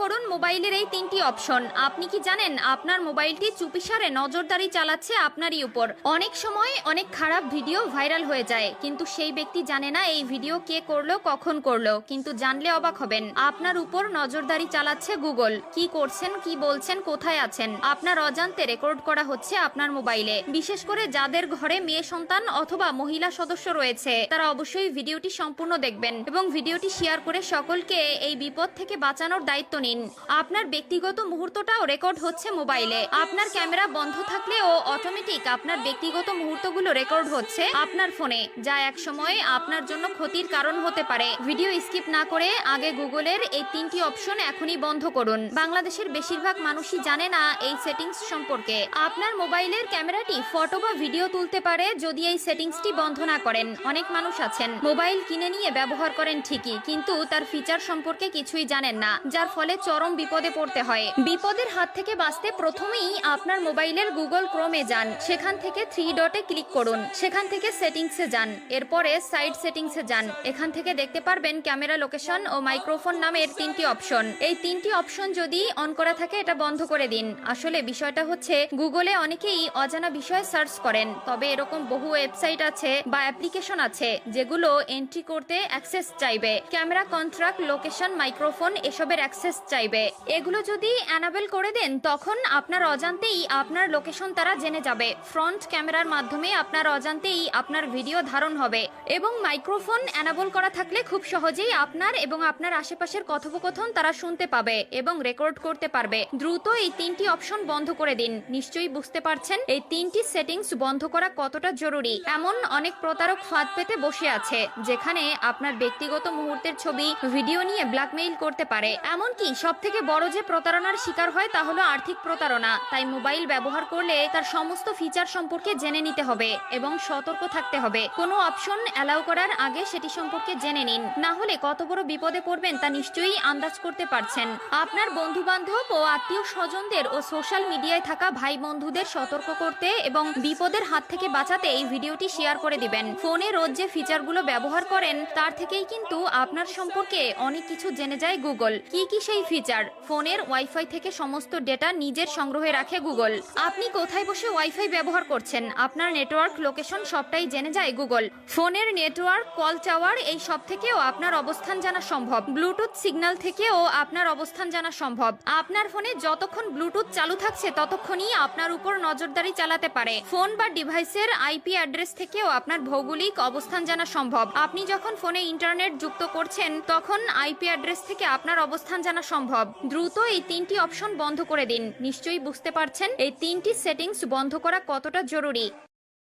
করুন মোবাইলের এই তিনটি অপশন। আপনি কি জানেন, আপনার মোবাইলটি চুপিসারে নজরদারি চালাচ্ছে আপনারই উপর। অনেক সময় অনেক খারাপ ভিডিও ভাইরাল হয়ে যায়, কিন্তু সেই ব্যক্তি জানে না এই ভিডিও কে করল, কখন করল। কিন্তু জানলে অবাক হবেন, আপনার উপর নজরদারি চালাচ্ছে গুগল। কি করছেন, কি বলছেন, কোথায় আছেন? আপনার অজান্তে রেকর্ড করা হচ্ছে আপনার মোবাইলে। বিশেষ করে যাদের ঘরে মেয়ে সন্তান অথবা মহিলা সদস্য রয়েছে, তারা অবশ্যই ভিডিওটি সম্পূর্ণ দেখবেন এবং ভিডিওটি শেয়ার করে সকলকে এই বিপদ থেকে বাঁচানোর দায়িত্ব নিন। আপনার ব্যক্তিগত মুহূর্তটাও রেকর্ড হচ্ছে মোবাইলে। আপনার ক্যামেরা বন্ধ থাকলেও অটোমেটিক আপনার ব্যক্তিগত মুহূর্তগুলো রেকর্ড হচ্ছে আপনার ফোনে, যা এক সময় আপনার জন্য ক্ষতির কারণ হতে পারে। ভিডিও স্কিপ না করে আগে গুগলের এই তিনটি অপশন এখনই বন্ধ করুন। বাংলাদেশের বেশিরভাগ মানুষই জানে না এই সেটিংস সম্পর্কে। আপনার মোবাইলের ক্যামেরাটি ফটো বা ভিডিও তুলতে পারে যদি এই সেটিংসটি বন্ধ না করেন। অনেক মানুষ আছেন। মোবাইল কিনে নিয়ে ব্যবহার করেন ঠিকই, কিন্তু তার ফিচার সম্পর্কে কিছুই জানেন না, যার ফলে চরম বিপদে পড়তে হয়। বিপদের হাত থেকে বাঁচতে প্রথমেই আপনার মোবাইলের গুগল ক্রোমে যান। সেখান থেকে থ্রি ডটে ক্লিক করুন। সেখান থেকে সেটিংসে যান। এরপরে সাইড সেটিংসে যান। এখান থেকে দেখতে পারবেন ক্যামেরা লোকেশন ও মাইক্রোফোন নামের তিনটি অপশন এই তিনটি অপশন যদি অন করা থাকে, এটা বন্ধ করে দিন। আসলে বিষয়টা হচ্ছে, গুগলে অনেকেই অজানা বিষয় সার্চ করেন। তবে এরকম বহু ওয়েবসাইট আছে বা অ্যাপ্লিকেশন আছে, যেগুলো এন্ট্রি করতে অ্যাক্সেস চাইবে। ক্যামেরা কন্ট্রাক্ট লোকেশন মাইক্রোফোন এসবের অ্যাক্সেস চাইবে। এগুলো যদি অ্যানাবেল করে দেন, তখন আপনার অজান্তেই আপনার লোকেশন তারা জেনে যাবে। ফ্রন্ট ক্যামেরার মাধ্যমে আপনার অজান্তেই আপনার ভিডিও ধারণ হবে। এবং মাইক্রোফোন অ্যানাবল করা থাকলে খুব সহজেই আপনার এবং আপনার আশেপাশের কথোপকথন তারা শুনতে পাবে এবং রেকর্ড করতে পারবে। দ্রুত এই তিনটি অপশন বন্ধ করে দিন। নিশ্চয়ই বুঝতে পারছেন, এই তিনটি সেটিংস বন্ধ করা কতটা জরুরি? এমন অনেক প্রতারক ফাঁদ পেতে বসে আছে, যেখানে আপনার ব্যক্তিগত মুহূর্তের ছবি ভিডিও নিয়ে ব্ল্যাকমেইল করতে পারে। এমনকি সব থেকে বড় যে প্রতারণার শিকার হয় তা হলো আর্থিক প্রতারণা। তাই মোবাইল ব্যবহার করলে তার সমস্ত ফিচার সম্পর্কে জেনে নিতে হবে এবং সতর্ক থাকতে হবে। কোনো অপশন অ্যালাউ করার আগে সেটি সম্পর্কে জেনে নিন। না হলে কত বড় বিপদে পড়বেন তা নিশ্চয়ই আন্দাজ করতে পারছেন। আপনার বন্ধু বান্ধব ও আত্মীয় স্বজনদের ও সোশ্যাল মিডিয়ায় থাকা ভাই বন্ধুদের সতর্ক করতে এবং বিপদের হাত থেকে বাঁচাতে এই ভিডিওটি শেয়ার করে দিবেন। ফোনে রোজ যে ফিচারগুলো ব্যবহার করেন, তার থেকেই কিন্তু আপনার সম্পর্কে অনেক কিছু জেনে যায় গুগল। কি কি সেই ফিচার ফোনের ওয়াইফাই থেকে সমস্ত ডেটা নিজের সংগ্রহে রাখে গুগল আপনি কোথায় বসে ওয়াইফাই ব্যবহার করছেন? আপনার নেটওয়ার্ক লোকেশন সবটাই জেনে যায় গুগল ফোনের নেটওয়ার্ক কল টাওয়ার এই সব থেকেও আপনার অবস্থান জানা সম্ভব। ব্লুটুথ সিগন্যাল থেকেও আপনার অবস্থান জানা সম্ভব। আপনার ফোনে যতক্ষণ ব্লুটুথ চালু থাকছে, ততক্ষণই আপনার উপর নজরদারি চালাতে পারে। ফোন বা ডিভাইসের আইপি অ্যাড্রেস থেকেও আপনার ভৌগোলিক অবস্থান জানা সম্ভব। আপনি যখন ফোনে ইন্টারনেট যুক্ত করছেন, তখন আইপি অ্যাড্রেস থেকে আপনার অবস্থান জানা সম্ভব। দ্রুত এই তিনটি অপশন বন্ধ করে দিন। নিশ্চয়ই বুঝতে পারছেন, এই তিনটি সেটিংস বন্ধ করা কতটা জরুরি?